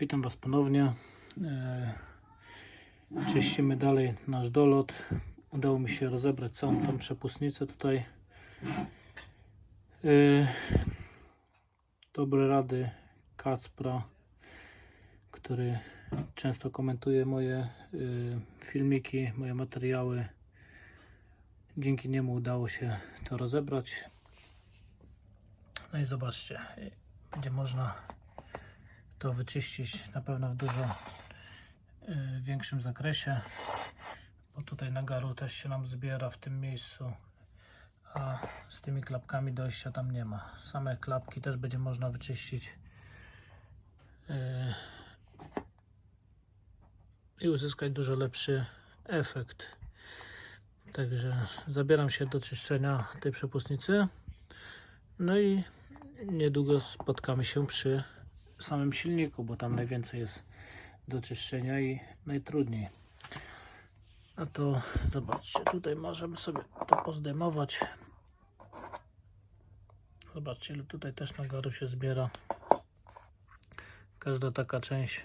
Witam Was ponownie. E, Czyścimy dalej nasz dolot. Udało mi się rozebrać całą tą przepustnicę tutaj. E, Dobre rady Kacpra, który często komentuje moje e, filmiki, moje materiały. Dzięki niemu udało się to rozebrać. No i zobaczcie, będzie można to wyczyścić na pewno w dużo y, większym zakresie, bo tutaj na garu też się nam zbiera w tym miejscu, a z tymi klapkami dojścia tam nie ma. Same klapki też będzie można wyczyścić y, i uzyskać dużo lepszy efekt. Także zabieram się do czyszczenia tej przepustnicy. No i niedługo spotkamy się przy samym silniku, bo tam najwięcej jest do czyszczenia i najtrudniej. A to zobaczcie, tutaj możemy sobie to pozdejmować. Zobaczcie, ile tutaj też na garu się zbiera. Każda taka część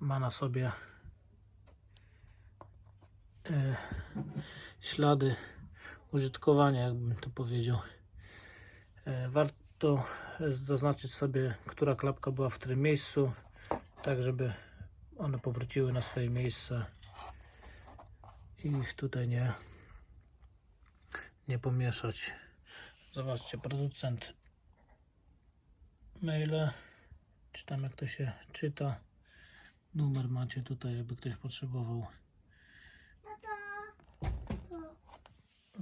ma na sobie e, ślady użytkowania, jakbym to powiedział. E, Warto zaznaczyć sobie, która klapka była w którym miejscu, tak żeby one powróciły na swoje miejsce i ich tutaj nie, nie pomieszać. Zobaczcie, producent maile, czy tam jak to się czyta. Numer macie tutaj, jakby ktoś potrzebował.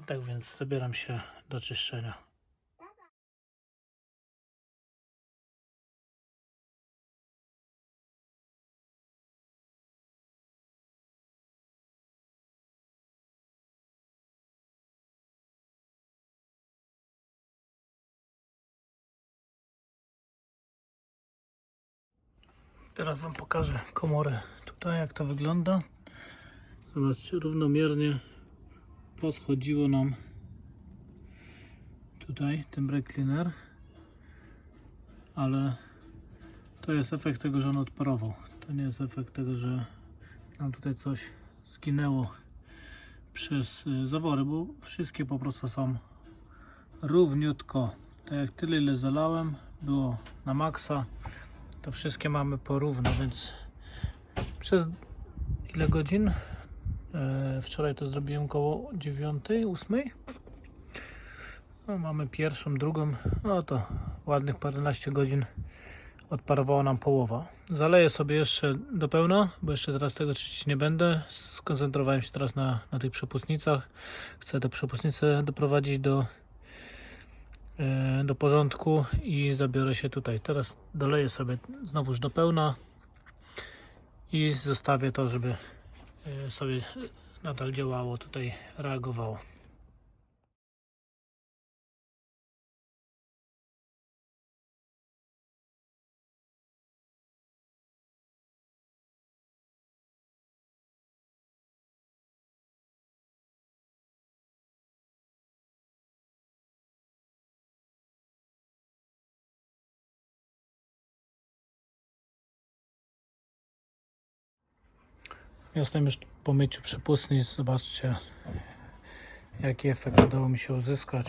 Tak więc zabieram się do czyszczenia. Teraz Wam pokażę komorę tutaj, jak to wygląda. Zobaczcie, równomiernie poschodziło nam tutaj ten brake cleaner, ale to jest efekt tego, że on odparował. To nie jest efekt tego, że nam tutaj coś zginęło przez y, zawory, bo wszystkie po prostu są równiutko. Tak jak tyle ile zalałem, było na maksa, to wszystkie mamy porówno, więc przez ile godzin? E, wczoraj to zrobiłem około 9, 8. No, mamy pierwszą, drugą, no to ładnych paręnaście godzin odparowała nam połowa. Zaleję sobie jeszcze do pełna, bo jeszcze teraz tego czyścić nie będę. Skoncentrowałem się teraz na, na tych przepustnicach. Chcę te przepustnice doprowadzić do do porządku i zabiorę się tutaj. Teraz doleję sobie znowuż do pełna i zostawię to, żeby e, sobie nadal działało, tutaj reagowało. Jestem już po myciu przepustnic. Zobaczcie, jaki efekt udało mi się uzyskać.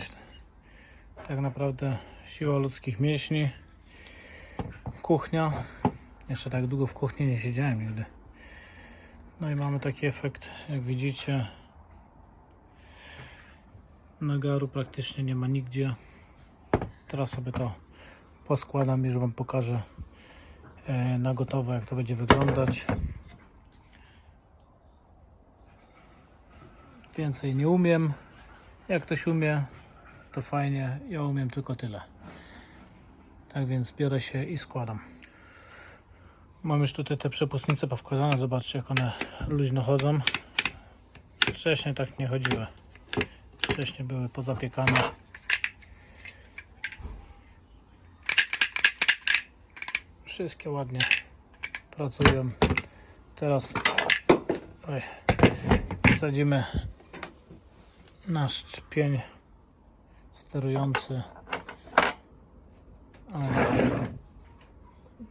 Tak naprawdę siła ludzkich mięśni. Kuchnia. Jeszcze tak długo w kuchni nie siedziałem nigdy. No i mamy taki efekt, jak widzicie. Nagaru praktycznie nie ma nigdzie. Teraz sobie to poskładam już Wam pokażę e, na gotowo, jak to będzie wyglądać. Więcej nie umiem. Jak ktoś umie, to fajnie. Ja umiem tylko tyle. Tak więc biorę się i składam. Mam już tutaj te przepustnice powkładane. Zobaczcie, jak one luźno chodzą. Wcześniej tak nie chodziły. Wcześniej były pozapiekane. Wszystkie ładnie pracują. Teraz oj, wsadzimy nasz czpień sterujący najpierw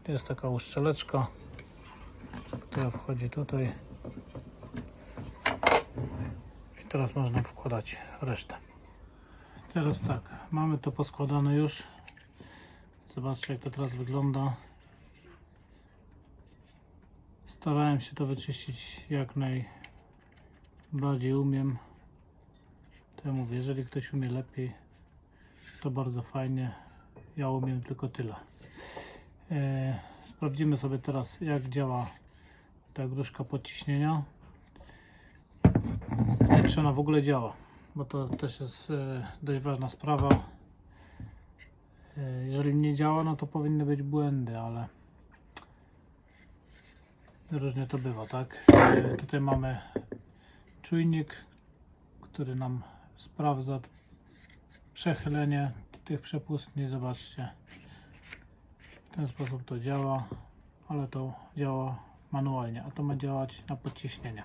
Jest taka uszczeleczka, która wchodzi tutaj. I teraz można wkładać resztę. Teraz tak, mamy to poskładane już. Zobaczcie jak to teraz wygląda. Starałem się to wyczyścić jak najbardziej umiem. To ja mówię, jeżeli ktoś umie lepiej, to bardzo fajnie. Ja umiem tylko tyle. E, sprawdzimy sobie teraz jak działa ta gruszka podciśnienia. Czy ona w ogóle działa, bo to też jest e, dość ważna sprawa. E, jeżeli nie działa, no to powinny być błędy, ale różnie to bywa, tak? E, tutaj mamy czujnik, który nam sprawdza przechylenie tych przepustni. Zobaczcie, w ten sposób to działa, ale to działa manualnie, a to ma działać na podciśnienie.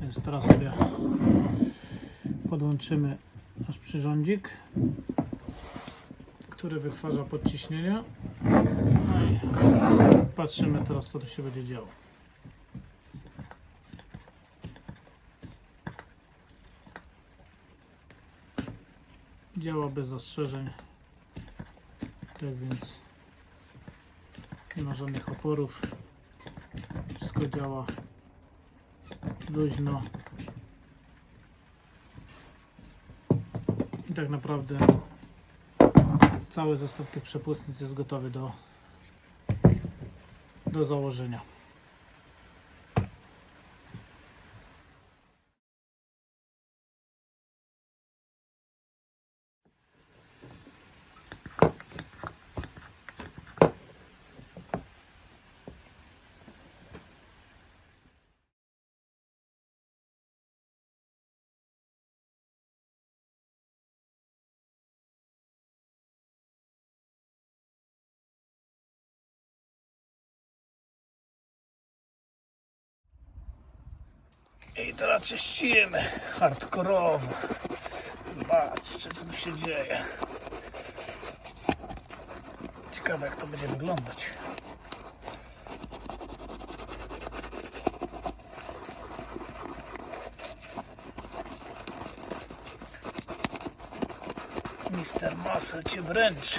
Więc teraz sobie podłączymy nasz przyrządzik, który wytwarza podciśnienie. No i patrzymy teraz, co tu się będzie działo. Działa bez zastrzeżeń. Tak więc nie ma żadnych oporów. Wszystko działa luźno. I tak naprawdę cały zestaw tych przepustnic jest gotowy do, do założenia. I teraz czyścimy hardkorowo. Zobaczcie, co tu się dzieje. Ciekawe, jak to będzie wyglądać. Mister Muscle cię wręcz.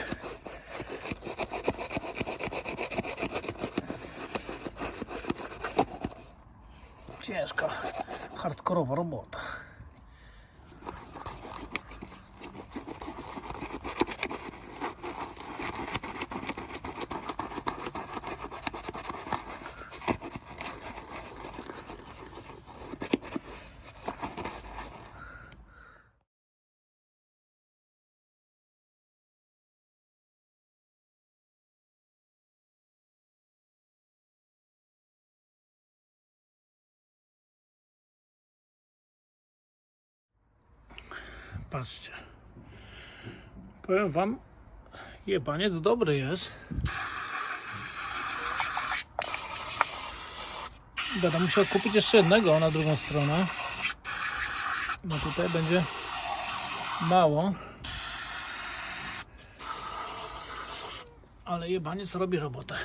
корова робота. Patrzcie. Powiem wam, jebaniec dobry jest. Będę musiał kupić jeszcze jednego na drugą stronę. Bo tutaj będzie mało. Ale jebaniec robi robotę.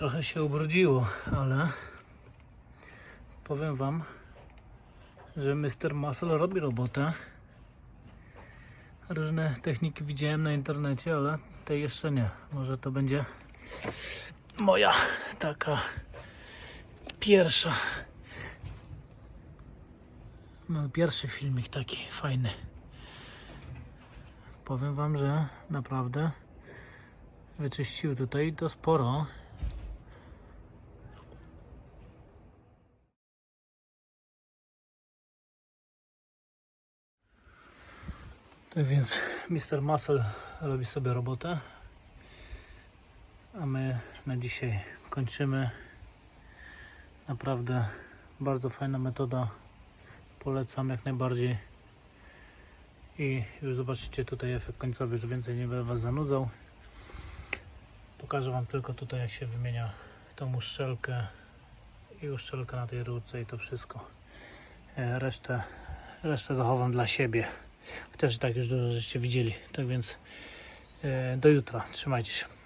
Trochę się ubrudziło, ale powiem Wam, że Mr. Muscle robi robotę. Różne techniki widziałem na internecie, ale tej jeszcze nie. Może to będzie moja taka pierwsza. No, pierwszy filmik taki fajny. Powiem Wam, że naprawdę wyczyścił tutaj to sporo. Tak więc Mr. Muscle robi sobie robotę. A my na dzisiaj kończymy. Naprawdę bardzo fajna metoda. Polecam jak najbardziej. I już zobaczycie tutaj efekt końcowy, już więcej nie będę Was zanudzał. Pokażę Wam tylko tutaj jak się wymienia tą uszczelkę i uszczelka na tej rurce i to wszystko. E, Resztę, resztę zachowam dla siebie. Chociaż i tak już dużo żeście widzieli. Tak więc e, do jutra. Trzymajcie się.